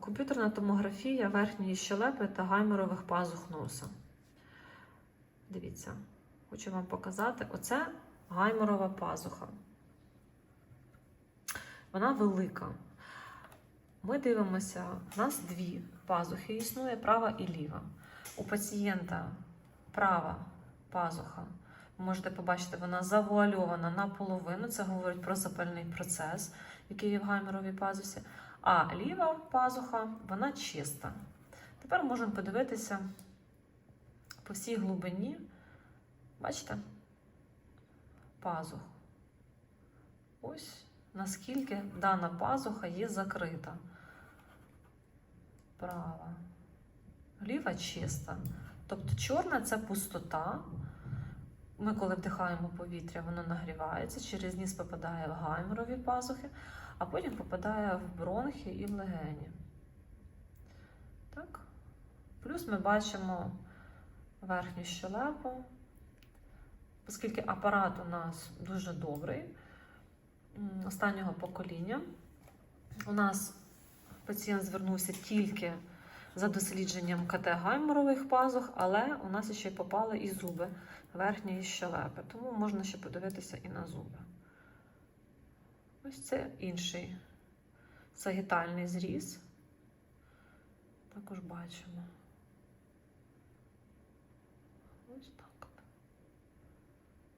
комп'ютерна томографія верхньої щелепи та гайморових пазух носа. Дивіться, хочу вам показати. Оце гайморова пазуха. Вона велика. Ми дивимося, у нас дві пазухи існує, права і ліва. У пацієнта права пазуха, ви можете побачити, вона завуальована наполовину. Це говорить про запальний процес, який є в гайморовій пазусі. А ліва пазуха, вона чиста. Тепер можемо подивитися по всій глибині. Бачите? Пазух. Ось наскільки дана пазуха є закрита. Права. Ліва чиста. Тобто чорна це пустота. Ми, коли вдихаємо повітря, воно нагрівається, через ніс попадає в гайморові пазухи, а потім попадає в бронхи і в легені. Так? Плюс ми бачимо верхню щелепу, оскільки апарат у нас дуже добрий, останнього покоління. У нас пацієнт звернувся тільки за дослідженням КТ гайморових пазух, але у нас ще й попали і зуби верхньої щелепи, тому можна ще подивитися і на зуби. Ось це інший сагітальний зріз. Також бачимо. Ось так.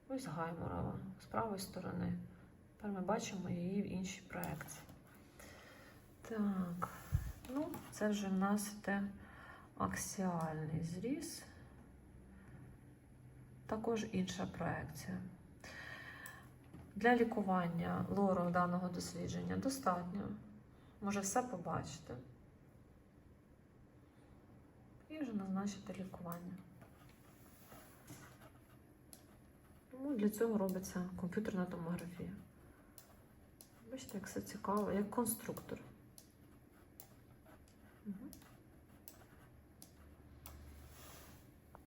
Ось гайморова з правої сторони. Тепер ми бачимо її в іншій проекції. Так, це вже в нас йде аксіальний зріз. Також інша проекція. Для лікування лору даного дослідження достатньо. Може все побачити. І вже назначити лікування. Тому для цього робиться комп'ютерна томографія. Бачите, як все цікаво, як конструктор.